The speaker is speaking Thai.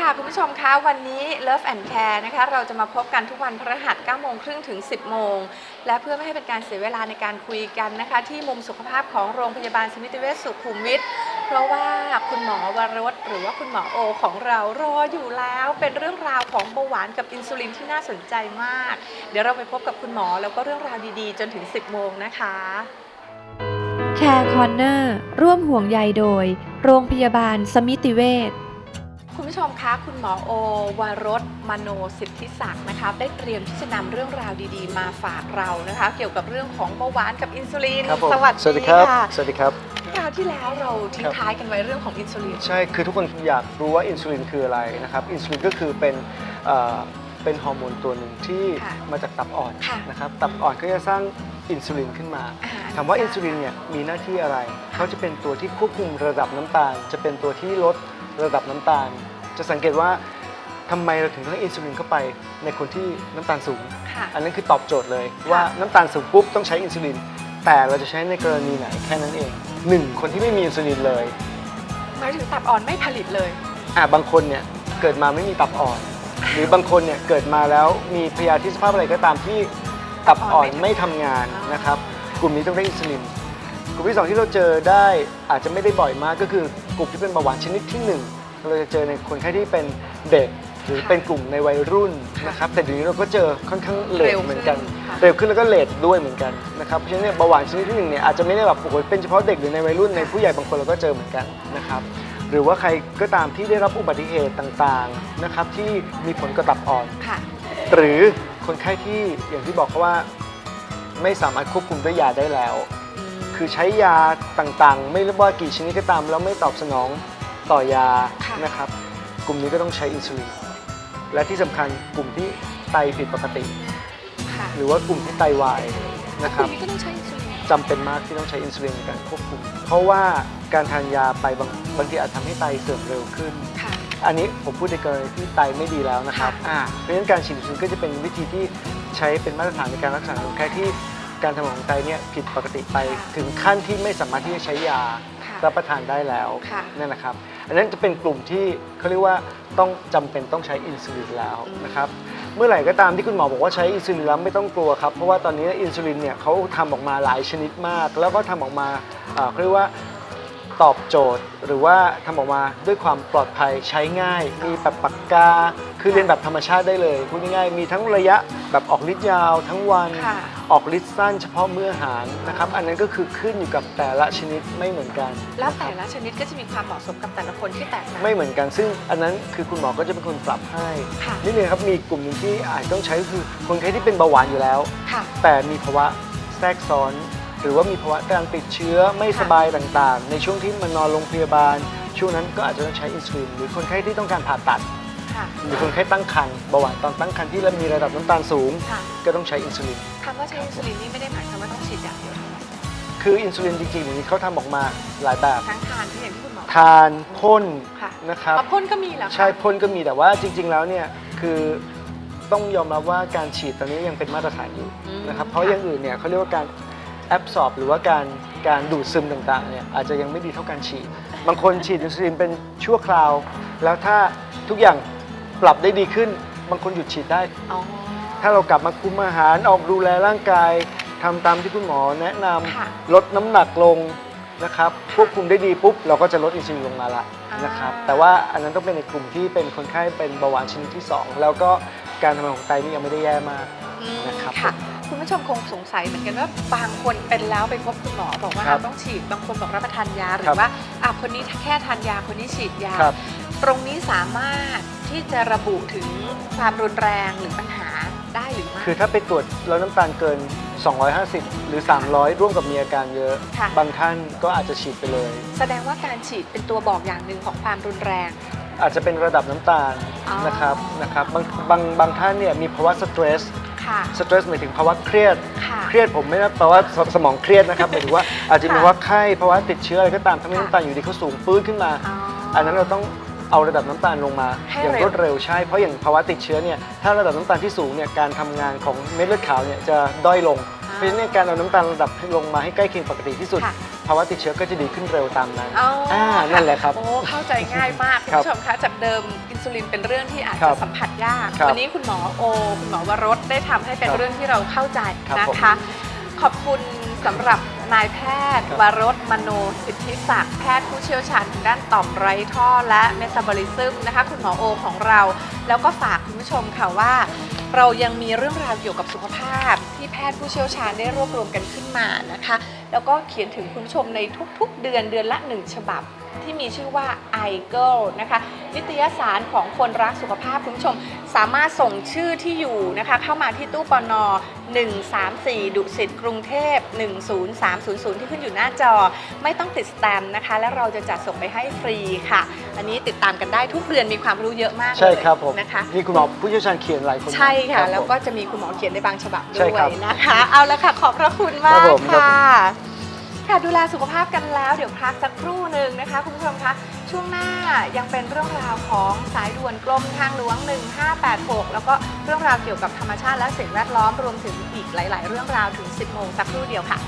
ค่ะ คุณผู้ชมคะวันนี้ Love and Care นะคะเราจะมาพบกันทุกวันพฤหัส9โมงครึ่งถึง 10 โมง และเพื่อไม่ให้เป็นการเสียเวลาในการคุยกันนะคะ ที่มุมสุขภาพของโรงพยาบาลสมิติเวชสุขุมวิทเพราะว่าคุณหมอวรสหรือว่าคุณหมอโอของเรารออยู่แล้ว เป็นเรื่องราวของเบาหวานกับอินซูลินที่น่าสนใจมาก เดี๋ยวเราไปพบกับคุณหมอแล้วก็เรื่องราวดีๆ จนถึง 10 โมงนะคะ Care Corner ร่วมห่วงใยโดย โรงพยาบาลสมิติเวช คุณผู้ชมคะคุณหมอโอวารสมโนสิทธิศักดิ์นะคะได้เตรียมที่จะนำเรื่องราวดีๆ มาฝากเรานะคะ เกี่ยวกับเรื่องของเบาหวานกับอินซูลินครับผมสวัสสวัสดีครับ ค่ะสวัสดีครับ คราวที่แล้วเราทิ้งครับท้ายกันไว้เรื่องของอินซูลิน ใช่ คือทุกคนอยากรู้ว่าอินซูลินคืออะไรนะครับ อินซูลินก็คือเป็นเอ่อเป็นฮอร์โมนตัวหนึ่งที่ค่ะมาจากตับอ่อนค่ะ นะครับ ตับอ่อนก็จะสร้างอินซูลินขึ้นมา อ่ถามว่าอินซูลินเนี่ยมีหน้าที่อะไร เขาจะเป็นตัวที่ควบคุมระดับน้ำตาล จะเป็นตัวที่ลด ระดับน้ำตาล จะสังเกตว่าทำไมเราถึงต้องให้อินซูลินเข้าไปในคนที่น้ำตาลสูงค่ะอันนั้นคือตอบโจทย์เลยว่าน้ำตาลสูงปุ๊บต้องใช้อินซูลิน แต่เราจะใช้ในกรณีไหนแค่นั้นเองหนึ่งคนที่ไม่มีอินซูลินเลยหมายถึงตับอ่อนไม่ผลิตเลยอะบางคนเนี่ยเกิดมาไม่มีตับอ่อน หรือบางคนเนี่ยเกิดมาแล้วมีพยาธิสภาพอะไรก็ตามที่ตับอ่อนไม่ทำงานนะครับ กลุ่มนี้ต้องได้อินซูลินกลุ่มที่สองที่เราเจอได้อาจจะไม่ได้บ่อยมากก็คือก ลุ่มที่เป็นเบาหวานชนิดที่หนึ่งเราจะเจอในคนไข้ที่เป็นเด็กหรือเป็นกลุ่มในวัยรุ่นนะครับแต่เดี๋ยวนี้เราก็เจอค่อนข้างเลทเหมือนกันค่ะเร็วขึ้นแล้วก็เลทด้วยเหมือนกันนะครับเพราะฉะนั้นเนี่ยเบาหวานชนิดที่หนึ่งเนี่ยอาจจะไม่ได้แบบโอ้โหเป็นเฉพาะเด็กหรือในวัยรุ่นในผู้ใหญ่บางคนเราก็เจอเหมือนกันนะครับหรือว่าใครก็ตามที่ได้รับอุบัติเหตุต่างๆนะครับที่มีผลกระตับอ่อนค่ะหรือคนไข้ที่อย่างที่บอกเขาว่าไม่สามารถควบคุมด้วยยาได้แล้ว คือใช้ยาต่างๆ ไม่ว่ากี่ชนิดก็ตามแล้วไม่ตอบสนองต่อยาค่ะนะครับ กลุ่มนี้ก็ต้องใช้อินซูลินและที่สำคัญกลุ่มที่ไตผิดปกติ ค่ะหรือว่ากลุ่มที่ไตวายนะคกรัลุ่บมนี้ก็ต้องใช้อินซูลินจำเป็นมากที่ต้องใช้อินซูลินในการควบคุม เพราะว่าการทานยาไปบางบางทีอาจทำให้ไตเสื่อมเร็วขึ้น ค่ะ อันนี้ผมพูดในกรณีที่ไตไม่ดีแล้วนะครับค่ะ อ่าเพราะฉะนั้นการฉีดอินซูลินก็จะเป็นวิธีที่ใช้เป็นมาตรฐานในการรักษาคนไข้ที่ การทำงานของไตเนี่ยผิดปกติไปถึงขั้นที่ไม่สามารถที่จะใช้ยาค่ะรับประทานได้แล้วค่ะ นั่นนะครับ อันนั้นจะเป็นกลุ่มที่เขาเรียกว่าต้องจำเป็นต้องใช้อินซูลินแล้วนะครับ เมื่อไหร่ก็ตามที่คุณหมอบอกว่าใช้อินซูลินแล้วไม่ต้องกลัวครับ เพราะว่าตอนนี้อินซูลินเนี่ยเขาทำออกมาหลายชนิดมาก แล้วก็ทำออกมาอ่าเขาเรียกว่าตอบโจทย์ หรือว่าทำออกมาด้วยความปลอดภัยใช้ง่าย มีแบบปากกา คือเรียนแบบธรรมชาติได้เลยพูดง่ายๆมีทั้งระยะ แบบออกฤทธิ์ยาวทั้งวัน ค่ะ ออกฤทธิ์สั้นเฉพาะมื้ออาหารนะครับ อันนั้นก็คือขึ้นอยู่กับแต่ละชนิดไม่เหมือนกันแล้วนะคแต่รับละชนิดก็จะมีความเหมาะสมกับแต่ละคนที่แตกต่างไม่เหมือนกัน ซึ่งอันนั้นคือคุณหมอก็จะเป็นคนปรับให้ค่ะนิดนึงครับมีกลุ่มหนึ่งที่อาจต้องใช้ก็คือคนไข้ที่เป็นเบาหวานอยู่แล้ว ค่ะ แต่มีภาวะแทรกซ้อน หรือว่ามีภาวะการติดเชื้อไม่ค่ะสบายต่างๆ ในช่วงที่มันนอนโรงพยาบาล ช่วงนั้นก็อาจจะต้องใช้อินซูลินหรือคนไข้ที่ต้องการผ่าตัด ค่ะหรือคนไข้ตั้งครรภ์เบาหวานตอนตั้งครรภ์ที่มีระดับน้ำตาลสูง ค่ะ ก็ต้องใช้อินซูลิน คำว่าใช้อินซูลินนี่ไม่ได้หมายความว่าต้องฉีดอย่างเดียวเท่านั้นคืออินซูลินจริงๆเดี๋ยวนี้เขาทำออกมาหลายแบบ ทั้งทานที่อย่างที่คุณหมอทานพ่นค่ะนะครับเอาพ่นก็มีเหรอคะ ใช่พ่นก็มีแต่ว่าจริง ๆ แล้วเนี่ยคือต้องยอมรับว่าการฉีดตอนนี้ยังเป็นมาตรฐานอยู่อืมนะครับเพราะอย่างอื่นเนี่ยเขาเรียกว่าการแอบสอบหรือว่าการการดูดซึมต่างๆเนี่ยอาจจะยังไม่ดีเท่าการฉีด บางคนฉีดอินซูลินเป็นชั่วคราว แล้วถ้าทุกอย่าง ปรับได้ดีขึ้น บางคนหยุดฉีดได้ อ๋อ ถ้าเรากลับมาคุมอาหารออกดูแลร่างกายทำตามที่คุณหมอแนะนำค่ะลดน้ำหนักลงนะครับควบคุมได้ดีปุ๊บ เราก็จะลดอินซูลินลงมาละอ่านนะครับ แต่ว่าอันนั้นต้องเป็นในกลุ่มที่เป็นคนไข้เป็นเบาหวานชนิดที่ 2 แล้วก็การทำงานของไตนี่ยังไม่ได้แย่มาก อืมนะครับค่ะ คุณผู้ชมคงสงสัยเหมือนกันว่าบางคนเป็นแล้วไปพบคุณหมอบอกว่าครับเราต้องฉีด บางคนบอกรับประทานยาหรืครัอบว่าอะคนนี้แค่ทานยาคนนี้ฉีดยา ครับ ตรงนี้สามารถที่จะระบุถึงความรุนแรงหรือปัญหาได้หรือไม่ คือถ้าไปตรวจแล้วน้ำตาลเกิน 250 หรือ 300 ร่วมกับมีอาการเยอะค่ะ บางท่านก็อาจจะฉีดไปเลย แสดงว่าการฉีดเป็นตัวบอกอย่างหนึ่งของความรุนแรง อาจจะเป็นระดับน้ำตาลอ๋อ นะครับนะครับบางบางบางท่านเนี่ยมีภาวะสเตรสค่ะค่ะสเตรสหมายถึงภาวะเครียด ค่ะ เครียดผมไม่ได้แปลว่าสสมองเครียดนะครับหมายถึงว่าอาจจะมีค่ะภาวะไข้ภาวะติดเชื้ออะไรก็ตามทำให้ค่ะน้ำตาลอยู่ดีเขาสูงปื้นขึ้นมาอ๋อออันนั้นเราต้อง เอาระดับน้ำตาลลงมาให้อย่างเร็วรวดเร็วใช่ เพราะอย่างภาวะติดเชื้อเนี่ยถ้าระดับน้ำตาลที่สูงเนี่ยการทำงานของเม็ดเลือดขาวเนี่ยจะด้อยลง เพราะฉะนั้นเนยการเอาน้ำตาลระดับลงมาให้ใกล้เคียงปกติที่สุดค่ะภาวะติดเชื้อก็จะดีขึ้นเร็วตามนั้นอ๋ออ่นั่นแหละครับโอ้เข้าใจง่ายมากคุณครับผู้ชมคะจากเดิมอินซูลินเป็นเรื่องที่อาจครัจะบสัมผัสยากครับวันนี้คุณหมอโอ คุณหมอวรสได้ทำให้เป็นครับเรื่องที่เราเข้าใจครับนะผมคะ ขอบคุณสำหรับ นายแพทย์ครับวรสมโนสิทธิศักดิ์แพทย์ผู้เชี่ยวชาญทางด้านต่อมไร้ท่อและเมตาบอลิซึมนะคะ คุณหมอโอของเรา แล้วก็ฝากคุณผู้ชมค่ะว่า เรายังมีเรื่องราวเกี่ยวกับสุขภาพ ที่แพทย์ผู้เชี่ยวชาญได้รวบรวมกันขึ้นมานะคะ แล้วก็เขียนถึงคุณผู้ชมในทุกๆ เดือนเดือนละหนึ่งฉบับที่มีชื่อว่า i g i r l นะคะนิตยสารของคนรักสุขภาพคุณผู้ชม สามารถส่งชื่อที่อยู่นะคะเข้ามาที่ตู้ปน134 ดุสิตกรุงเทพ 10300 ที่ขึ้นอยู่หน้าจอ ไม่ต้องติดสแตมป์นะคะ และเราจะจัดส่งไปให้ฟรีค่ะ อันนี้ติดตามกันได้ทุกเดือนมีความรู้เยอะมากเลยใช่ครับผมนะคะนี่คุณหมอผู้เชี่ยวชาญเขียนหลายคนใช่ค่ะ รับผม แล้วก็จะมีคุณหมอเขียนในบางฉบับด้ใช่วยครับนะคะ เอาละค่ะ ขอบพระคุณมาครักบผมครับค่ะ ค่ะดูแลสุขภาพกันแล้ว เดี๋ยวพักสักครู่หนึ่งนะคะ คุณผู้ชมคะช่วงหน้ายังเป็นเรื่องราวของสายด่วนกรมทางหลวง 1586 แล้วก็เรื่องราวเกี่ยวกับธรรมชาติและสิ่งแวดล้อมรวมถึงอีกหลาย ๆ เรื่องราวถึง 10 โมงสักครู่เดียวค่ะ